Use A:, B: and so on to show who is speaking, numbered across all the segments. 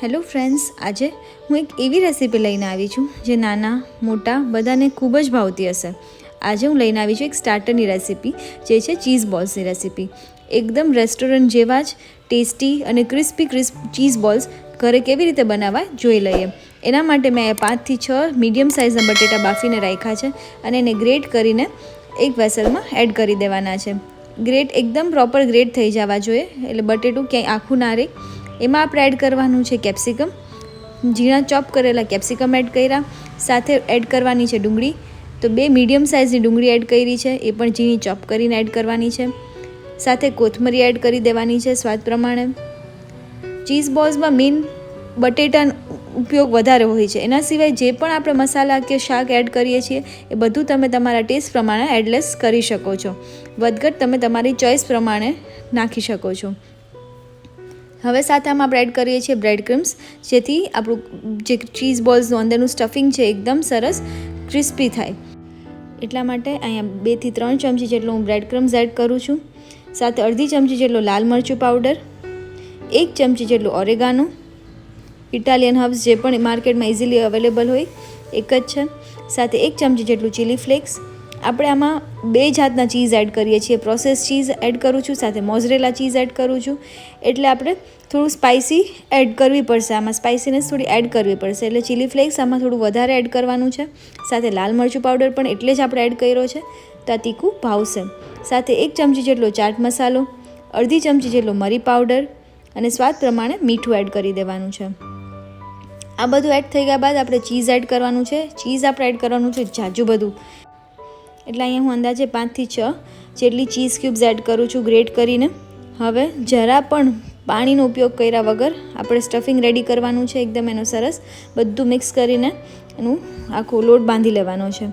A: Hello friends, આજે હું એક એવી રેસીપી લઈને આવી છું જે નાના, મોટા બધાને ખૂબ જ ભાવતી હશે. આજે હું લઈને આવી છું એક સ્ટાર્ટરની રેસીપી, જે છે ચીઝ બોલ્સની રેસીપી. એકદમ રેસ્ટોરન્ટ જેવા જ, ટેસ્ટી અને ક્રિસ્પી ક્રિસ્પ ચીઝ બોલ્સ ઘરે કેવી રીતે બનાવવા જોઈ લઈએ. એના માટે મેં પાંચથી છ મીડિયમ સાઇઝના બટેટા બાફીને રાખ્યા છે અને એને ગ્રેટ કરીને એક વેસલમાં એડ કરી દેવાના છે. ગ્રેટ એકદમ પ્રોપર ગ્રેટ થઈ જવા જોઈએ, એટલે બટેટું ક્યાંય આખું ના રહે. એમાં આપણે એડ કરવાનું છે કેપ્સિકમ ઝીણા ચોપ કરેલા કેપ્સિકમ એડ કર્યા. સાથે એડ કરવાની છે ડુંગળી. તો બે મીડિયમ સાઇઝની ડુંગળી એડ કરી છે. એ પણ ઝીણી ચોપ કરીને એડ કરવાની છે. સાથે કોથમરી એડ કરી દેવાની છે સ્વાદ પ્રમાણે. ચીઝ બોલ્સમાં મેઇન બટેટાનો ઉપયોગ વધારે હોય છે. એના સિવાય જે પણ આપણે મસાલા કે શાક એડ કરીએ છીએ, એ બધું તમે તમારા ટેસ્ટ પ્રમાણે એડલેસ કરી શકો છો. વધઘટ તમે તમારી ચોઈસ પ્રમાણે નાખી શકો છો. હવે સાથે આમાં બ્રેડ કરીએ છીએ બ્રેડ ક્રીમ્સ જેથી આપણું જે ચીઝ બોલ્સનું અંદરનું સ્ટફિંગ છે એકદમ સરસ ક્રિસ્પી થાય. એટલા માટે અહીંયા બેથી ત્રણ ચમચી જેટલો હું બ્રેડ ક્રમ્સ એડ કરું છું. સાથે અડધી ચમચી જેટલો લાલ મરચું પાવડર એક ચમચી જેટલું ઓરેગાનો ઇટાલિયન હર્બ્સ જે પણ માર્કેટમાં ઇઝીલી અવેલેબલ હોય, એક જ છે. સાથે એક ચમચી જેટલું ચીલી ફ્લેક્સ આપણે આમાં બે જાતના ચીઝ એડ કરીએ છીએ. પ્રોસેસ ચીઝ એડ કરું છું, સાથે મોઝરેલા ચીઝ એડ કરું છું. એટલે આપણે થોડું સ્પાઇસી એડ કરવી પડશે. આમાં સ્પાઇસીનેસ થોડી એડ કરવી પડશે. એટલે ચીલી ફ્લેક્સ આમાં થોડું વધારે એડ કરવાનું છે. સાથે લાલ મરચું પાવડર પણ એટલે જ આપણે એડ કર્યો છે. તો આ તીખું ભાવશે. સાથે એક ચમચી જેટલો ચાટ મસાલો, અડધી ચમચી જેટલો મરી પાવડર અને સ્વાદ પ્રમાણે મીઠું એડ કરી દેવાનું છે. આ બધું એડ થઈ ગયા બાદ આપણે ચીઝ એડ કરવાનું છે. ચીઝ આપણે એડ કરવાનું છે જાજુ બધું. એટલે અહીંયા હું અંદાજે પાંચથી છ જેટલી ચીઝ ક્યુબ્સ એડ કરું છું ગ્રેટ કરીને. હવે જરા પણ પાણીનો ઉપયોગ કર્યા વગર આપણે સ્ટફિંગ રેડી કરવાનું છે એકદમ એનું સરસ. બધું મિક્સ કરીને એનું આખો લોટ બાંધી લેવાનો છે.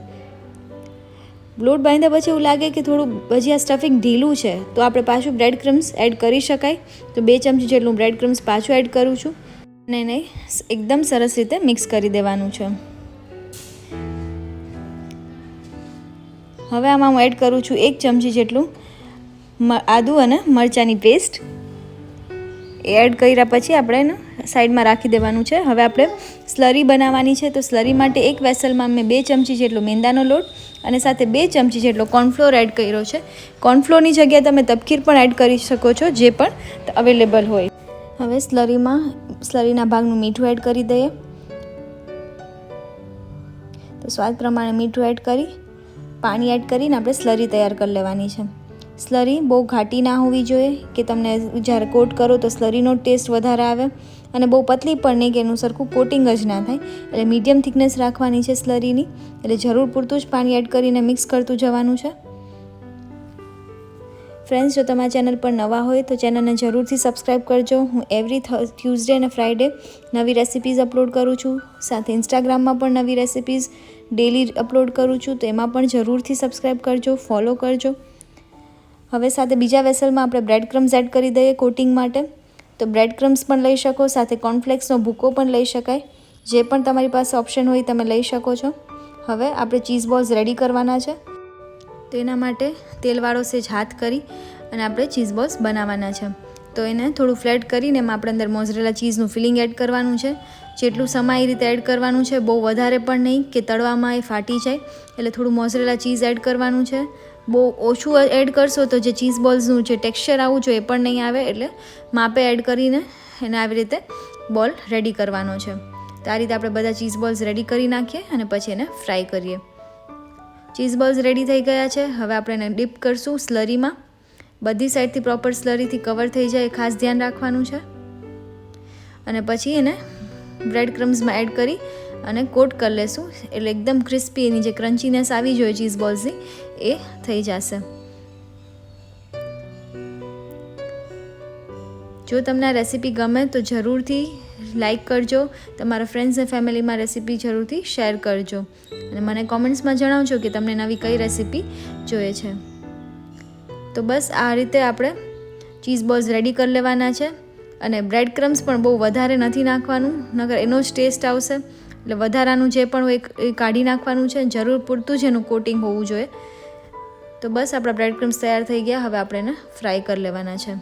A: લોટ બાંધ્યા પછી એવું લાગે કે થોડું હજી આ સ્ટફિંગ ઢીલું છે, તો આપણે પાછું બ્રેડ ક્રમ્સ એડ કરી શકાય. તો બે ચમચી જેટલું બ્રેડ ક્રમ્સ પાછું એડ કરું છું. અને એને એકદમ સરસ રીતે મિક્સ કરી દેવાનું છે. હવે આમાં હું એડ કરું છું એક ચમચી જેટલું આદું અને મરચાંની પેસ્ટ એ એડ કર્યા પછી આપણે એને સાઈડમાં રાખી દેવાનું છે. હવે આપણે સ્લરી બનાવવાની છે. તો સ્લરી માટે એક વેસલમાં મેં બે ચમચી જેટલો મેંદાનો લોટ અને સાથે બે ચમચી જેટલો કોર્નફ્લોર એડ કર્યો છે. કોર્નફ્લોરની જગ્યાએ તમે તપકીર પણ એડ કરી શકો છો, જે પણ અવેલેબલ હોય. હવે સ્લરીમાં સ્લરીના ભાગનું મીઠું એડ કરી દઈએ. તો સ્વાદ પ્રમાણે મીઠું એડ કરી પાણી એડ કરીને આપણે સ્લરી તૈયાર કરી લેવાની છે. સ્લરી બહુ ઘાટી ના હોવી જોઈએ કે તમને જ્યારે કોટ કરો તો સ્લરીનો ટેસ્ટ વધારે આવે અને બહુ પતલી પણ નહીં કે એનું સરખું કોટિંગ જ ના થાય. એટલે મીડિયમ થિકનેસ રાખવાની છે સ્લરીની એટલે જરૂર પૂરતું જ પાણી એડ કરીને મિક્સ કરતું જવાનું છે. ફ્રેન્ડ્સ જો તમારા ચેનલ પર નવા હોય તો ચેનલને જરૂરથી સબસ્ક્રાઈબ કરજો. હું એવરી ટ્યુઝડે અને ફ્રાઈડે નવી રેસિપીઝ અપલોડ કરું છું. સાથે ઇન્સ્ટાગ્રામમાં પણ નવી રેસિપીઝ ડેલી અપલોડ કરું છું, તો એમાં પણ જરૂરથી સબસ્ક્રાઈબ કરજો ફોલો કરજો. હવે સાથે બીજા વેસલમાં આપણે બ્રેડ ક્રમ્સ એડ કરી દઈએ કોટિંગ માટે. તો બ્રેડ ક્રમ્સ પણ લઈ શકો, સાથે કોર્નફ્લેક્સનો ભૂકો પણ લઈ શકાય. જે પણ તમારી પાસે ઓપ્શન હોય તમે લઈ શકો છો. હવે આપણે ચીઝ બોલ્સ રેડી કરવાના છે. તો એના માટે તેલવાળો સેજ હાથ કરી અને આપણે ચીઝ બોલ્સ બનાવવાના છે. તો એને થોડું ફ્લેટ કરીને એમાં આપણે અંદર મોઝરેલા ચીઝનું ફિલિંગ એડ કરવાનું છે. જેટલું સમય એ રીતે એડ કરવાનું છે, બહુ વધારે પણ નહીં કે તળવામાં એ ફાટી જાય. એટલે થોડું મોઝરેલા ચીઝ એડ કરવાનું છે. બહુ ઓછું એડ કરશો તો જે ચીઝ બોલ્સનું જે ટેક્સચર આવવું જોઈએ એ પણ નહીં આવે. એટલે માપે એડ કરીને એને આવી રીતે બોલ રેડી કરવાનો છે. તો આ રીતે આપણે બધા ચીઝ બોલ્સ રેડી કરી નાખીએ અને પછી એને ફ્રાય કરીએ. ચીઝ બોલ્સ રેડી થઈ ગયા છે. હવે આપણે એને ડીપ કરશું સ્લરીમાં બધી સાઈડથી પ્રોપર સ્લરીથી કવર થઈ જાય ખાસ ધ્યાન રાખવાનું છે. અને પછી એને બ્રેડ ક્રમ્સમાં એડ કરી અને કોટ કરી લેશું. એટલે એકદમ ક્રિસ્પી એની જે ક્રન્ચીનેસ આવી જોઈએ ચીઝ બોલ્સની એ થઈ જશે. જો તમને આ રેસીપી ગમે તો જરૂરથી લાઈક કરજો. તમારા ફ્રેન્ડ્સ અને ફેમિલીમાં રેસીપી જરૂરથી શેર કરજો. અને મને કોમેન્ટ્સમાં જણાવજો કે તમને નવી કઈ રેસીપી જોઈએ છે. તો બસ આ રીતે આપણે ચીઝ બોલ્સ રેડી કરી લેવાના છે. અને બ્રેડ ક્રમ્સ પણ બહુ વધારે નથી નાખવાનું, નગર એનો જ ટેસ્ટ આવશે. એટલે વધારાનું જે પણ હોય એ કાઢી નાખવાનું છે જરૂર પૂરતું જ એનું કોટિંગ હોવું જોઈએ. તો બસ આપણા બ્રેડ ક્રમ્સ તૈયાર થઈ ગયા, હવે આપણે એને ફ્રાય કરી લેવાના છે.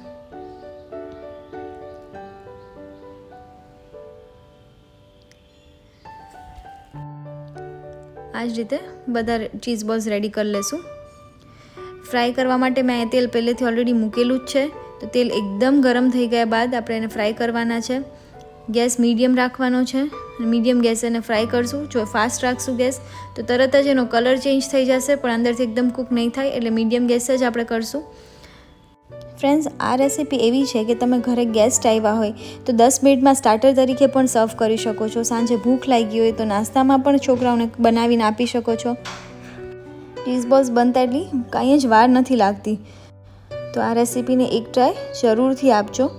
A: આ જ રીતે બધા ચીઝ બોલ્સ રેડી કરી લેશું. ફ્રાય કરવા માટે મેં તેલ પહેલેથી ઓલરેડી મૂકેલું જ છે. તો તેલ એકદમ ગરમ થઈ ગયા બાદ આપણે એને ફ્રાય કરવાના છે. ગેસ મીડિયમ રાખવાનો છે. મીડિયમ ગેસ એને ફ્રાય કરશું. જો ફાસ્ટ રાખશું ગેસ, તો તરત જ એનો કલર ચેન્જ થઈ જશે, પણ અંદરથી એકદમ કૂક નહીં થાય, એટલે મીડિયમ ગેસ જ આપણે કરશું. ફ્રેન્ડ્સ, આ રેસીપી એવી છે કે તમે ઘરે ગેસ્ટ આવ્યા હોય, તો દસ મિનિટમાં સ્ટાર્ટર તરીકે પણ સર્વ કરી શકો છો. સાંજે ભૂખ લાગી હોય, તો નાસ્તામાં પણ છોકરાઓને બનાવીને આપી શકો છો. ચીઝ બોલ્સ બનતા એટલી કાંઈ જ વાર નથી લાગતી. તો આ રેસીપીને એક ટ્રાય જરૂરથી આપજો.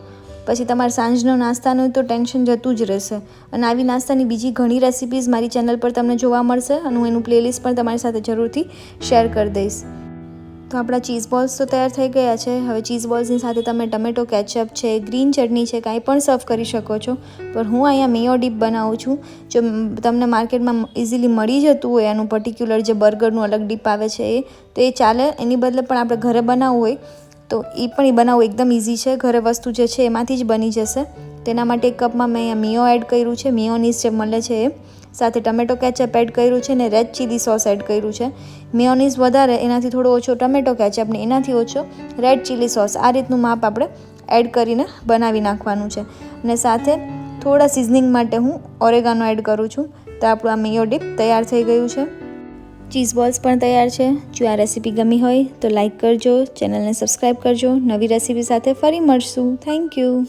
A: પછી તમારે સાંજનો નાસ્તાનું તો ટેન્શન જતું જ રહેશે. અને આવી નાસ્તાની બીજી ઘણી રેસિપીઝ મારી ચેનલ પર તમને જોવા મળશે અને હું એનું પ્લેલિસ્ટ પણ તમારી સાથે જરૂરથી શેર કરી દઈશ. તો આપણા ચીઝ બોલ્સ તો તૈયાર થઈ ગયા છે. હવે ચીઝ બોલ્સની સાથે તમે ટમેટો કેચઅપ છે ગ્રીન ચટણી છે, કાંઈ પણ સર્વ કરી શકો છો. પણ હું અહીંયા મેયો ડીપ બનાવું છું. જો તમને માર્કેટમાં ઇઝીલી મળી જતું હોય એનું પર્ટિક્યુલર જે બર્ગરનું અલગ ડીપ આવે છે એ, તો એ ચાલે. એની બદલે પણ આપણે ઘરે બનાવવું હોય તો એ પણ એ બનાવવું એકદમ ઇઝી છે. ઘરે વસ્તુ જે છે એમાંથી જ બની જશે. તેના માટે એક કપમાં મેં અહીંયા મિયો એડ કર્યું છે. મિયોનીઝ જે મળે છે એ. સાથે ટમેટો કેચઅપ એડ કર્યું છે ને રેડ ચીલી સોસ એડ કર્યું છે. મિયોનીઝ વધારે, એનાથી થોડો ઓછો ટમેટો કેચઅપ ને એનાથી ઓછો રેડ ચીલી સોસ આ રીતનું માપ આપણે એડ કરીને બનાવી નાખવાનું છે. અને સાથે થોડા સિઝનિંગ માટે હું ઓરેગાનો એડ કરું છું. તો આપણું આ મેયો ડીપ તૈયાર થઈ ગયું છે. ચીઝ બોલ્સ પણ તૈયાર છે. જો આ રેસીપી ગમી હોય તો લાઈક કરજો, ચેનલને સબસ્ક્રાઈબ કરજો. નવી રેસીપી સાથે ફરી મળશું. Thank you.